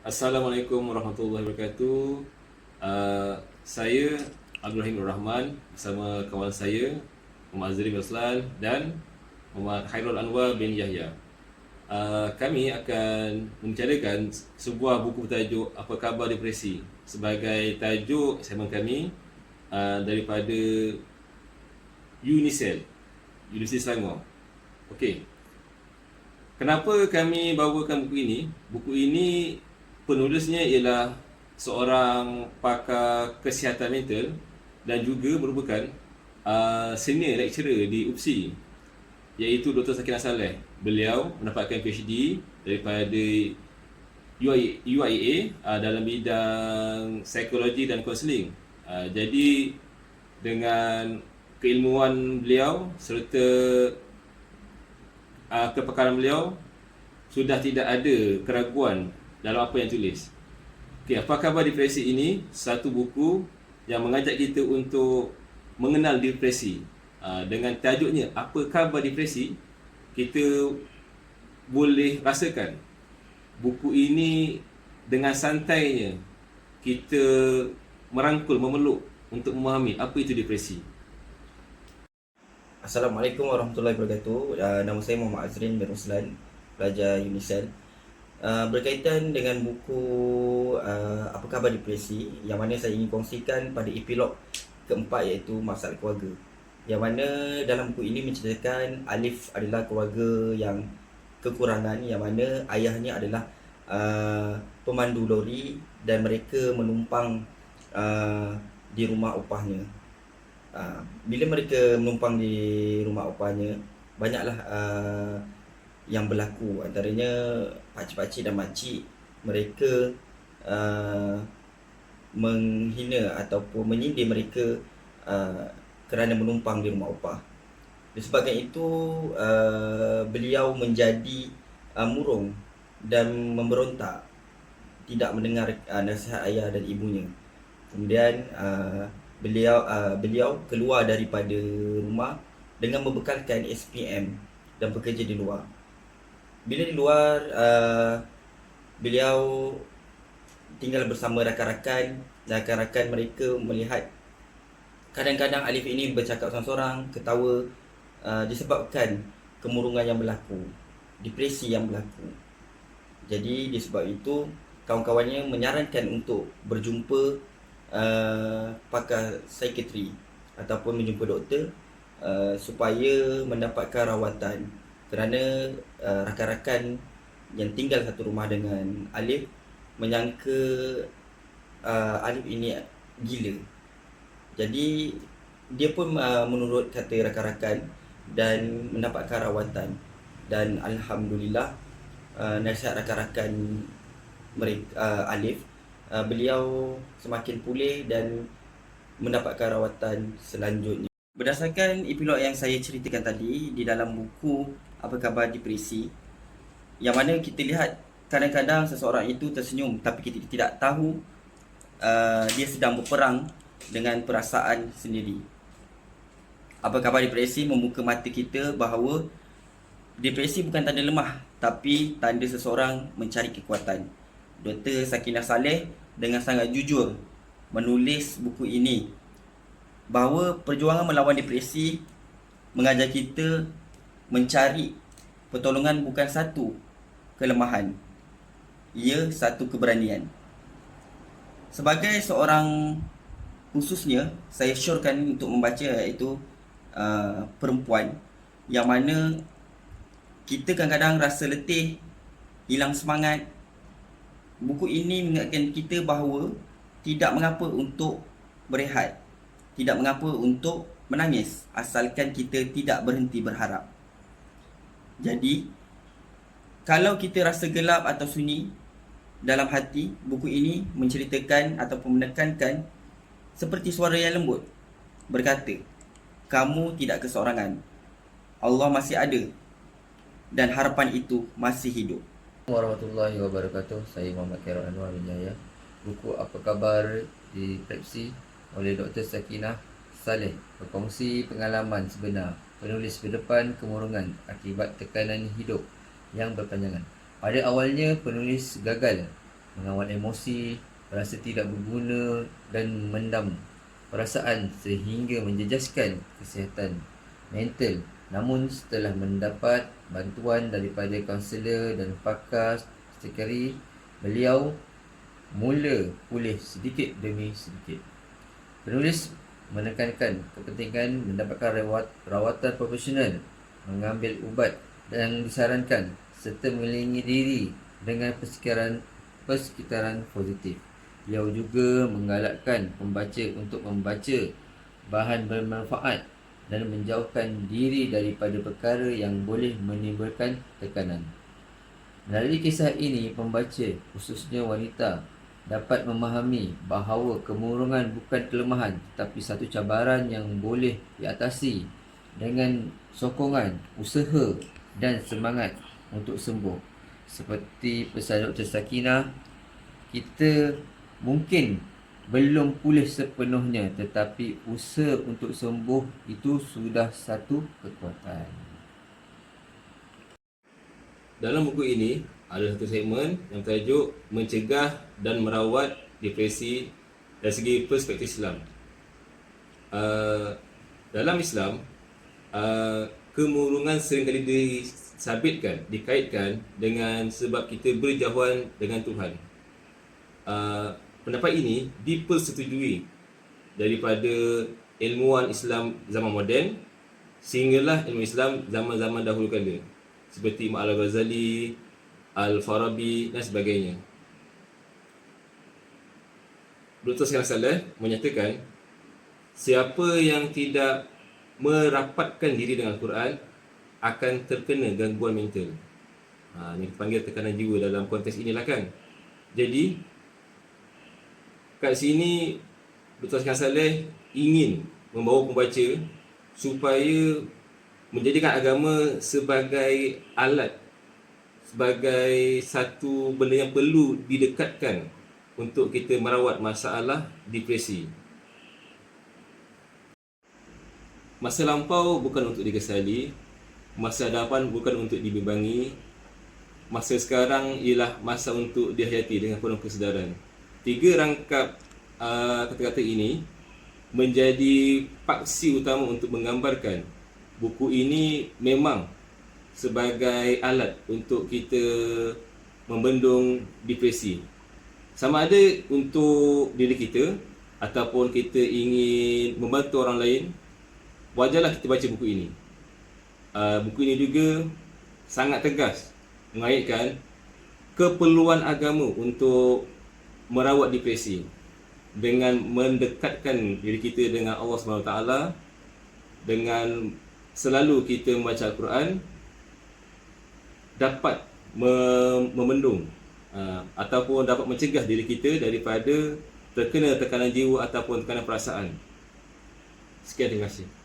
Assalamualaikum warahmatullahi wabarakatuh. Uh, saya Abdul Rahim Rahman bersama kawan saya Muhammad Azri bin Aslan dan Muhammad Khairul Anwar bin Yahya. Uh, kami akan membicarakan sebuah buku bertajuk Apa Khabar Depresi sebagai tajuk segmen kami uh, daripada UNICEF, Universiti Selangor. Okey. Kenapa kami bawakan buku ini? Buku ini penulisnya ialah seorang pakar kesihatan mental dan juga merupakan uh, senior lecturer di UPSI iaitu Dr. Sakinah Saleh. Beliau mendapatkan PhD daripada UIA, uh, dalam bidang psikologi dan kaunseling. Uh, jadi dengan keilmuan beliau serta uh, kepakaran beliau sudah tidak ada keraguan dalam apa yang tulis. Okey, apa khabar depresi ini? Satu buku yang mengajak kita untuk mengenal depresi. Uh, dengan tajuknya apa khabar depresi? Kita boleh rasakan buku ini dengan santainya kita merangkul memeluk untuk memahami apa itu depresi. Assalamualaikum warahmatullahi wabarakatuh. Uh, nama saya Muhammad Azrin bin Ruslan, pelajar Unicel. Uh, berkaitan dengan buku uh, Apa Khabar Depresi yang mana saya ingin kongsikan pada epilog keempat iaitu Masalah Keluarga. Yang mana dalam buku ini menceritakan Alif adalah keluarga yang kekurangan yang mana ayahnya adalah uh, pemandu lori dan mereka menumpang uh, di rumah upahnya uh, bila mereka menumpang di rumah opanya banyaklah uh, yang berlaku. Antaranya pakcik-pakcik dan makcik mereka uh, menghina ataupun menyindir mereka uh, kerana menumpang di rumah opah disebabkan itu uh, beliau menjadi uh, murung dan memberontak tidak mendengar uh, nasihat ayah dan ibunya. Kemudian uh, beliau uh, beliau keluar daripada rumah dengan membekalkan SPM dan bekerja di luar. Bila di luar uh, beliau tinggal bersama rakan-rakan rakan-rakan mereka melihat kadang-kadang Alif ini bercakap seorang-seorang ketawa uh, disebabkan kemurungan yang berlaku, depresi yang berlaku. Jadi disebab itu kawan-kawannya menyarankan untuk berjumpa Uh, pakar psikiatri ataupun menjumpa doktor uh, supaya mendapatkan rawatan kerana uh, rakan-rakan yang tinggal satu rumah dengan Alif menyangka uh, Alif ini gila. Jadi dia pun uh, menurut kata rakan-rakan dan mendapatkan rawatan dan alhamdulillah uh, nasihat rakan-rakan mereka uh, Alif uh, beliau semakin pulih dan mendapatkan rawatan selanjutnya. Berdasarkan epilog yang saya ceritakan tadi di dalam buku Apa Khabar Depresi yang mana kita lihat kadang-kadang seseorang itu tersenyum tapi kita tidak tahu uh, dia sedang berperang dengan perasaan sendiri. Apa khabar depresi membuka mata kita bahawa depresi bukan tanda lemah tapi tanda seseorang mencari kekuatan. Dr. Sakinah Saleh dengan sangat jujur menulis buku ini bahawa perjuangan melawan depresi mengajar kita mencari pertolongan bukan satu kelemahan. Ia satu keberanian. Sebagai seorang khususnya saya syorkan untuk membaca iaitu uh, perempuan yang mana kita kadang-kadang rasa letih hilang semangat. Buku ini mengingatkan kita bahawa tidak mengapa untuk berehat. Tidak mengapa untuk menangis asalkan kita tidak berhenti berharap. Jadi, kalau kita rasa gelap atau sunyi dalam hati, buku ini menceritakan ataupun menekankan seperti suara yang lembut berkata, kamu tidak keseorangan. Allah masih ada dan harapan itu masih hidup warahmatullahi wabarakatuh. Saya Muhammad Khairul Anwar bin. Buku Apa Khabar di Prepsi oleh Dr. Sakinah Saleh berkongsi pengalaman sebenar penulis berdepan kemurungan akibat tekanan hidup yang berpanjangan. Pada awalnya penulis gagal mengawal emosi, rasa tidak berguna dan mendam perasaan sehingga menjejaskan kesihatan mental. Namun setelah mendapat bantuan daripada kaunselor dan pakar psikeri, beliau mula pulih sedikit demi sedikit. Penulis menekankan kepentingan mendapatkan rawat, rawatan profesional, mengambil ubat dan disarankan serta melindungi diri dengan persekitaran persekitaran positif. Beliau juga menggalakkan pembaca untuk membaca bahan bermanfaat dan menjauhkan diri daripada perkara yang boleh menimbulkan tekanan. Melalui kisah ini, pembaca, khususnya wanita, dapat memahami bahawa kemurungan bukan kelemahan tetapi satu cabaran yang boleh diatasi dengan sokongan, usaha dan semangat untuk sembuh. Seperti pesan Dr. Sakinah, kita mungkin belum pulih sepenuhnya tetapi usaha untuk sembuh itu sudah satu kekuatan. Dalam buku ini ada satu segmen yang tajuk mencegah dan merawat depresi dari segi perspektif Islam. Uh, dalam Islam, uh, kemurungan seringkali disabitkan, dikaitkan dengan sebab kita berjauhan dengan Tuhan. Uh, pendapat ini dipersetujui daripada ilmuwan Islam zaman moden sehinggalah ilmu Islam zaman-zaman dahulu kala seperti Imam Al-Ghazali, Al-Farabi dan sebagainya. Dr. Sekalian Saleh menyatakan siapa yang tidak merapatkan diri dengan Al-Quran akan terkena gangguan mental. Ha, ini dipanggil tekanan jiwa dalam konteks inilah kan. Jadi, kat sini Dr. Sekalian Saleh ingin membawa pembaca supaya menjadikan agama sebagai alat sebagai satu benda yang perlu didekatkan untuk kita merawat masalah depresi. Masa lampau bukan untuk dikesali, masa hadapan bukan untuk dibimbangi, masa sekarang ialah masa untuk dihayati dengan penuh kesedaran. Tiga rangkap uh, kata-kata ini menjadi paksi utama untuk menggambarkan buku ini memang sebagai alat untuk kita membendung depresi. Sama ada untuk diri kita ataupun kita ingin membantu orang lain, wajarlah kita baca buku ini. Uh, buku ini juga sangat tegas mengaitkan keperluan agama untuk merawat depresi dengan mendekatkan diri kita dengan Allah SWT dengan selalu kita membaca Al-Quran dapat memendung uh, ataupun dapat mencegah diri kita daripada terkena tekanan jiwa ataupun tekanan perasaan. Sekian terima kasih.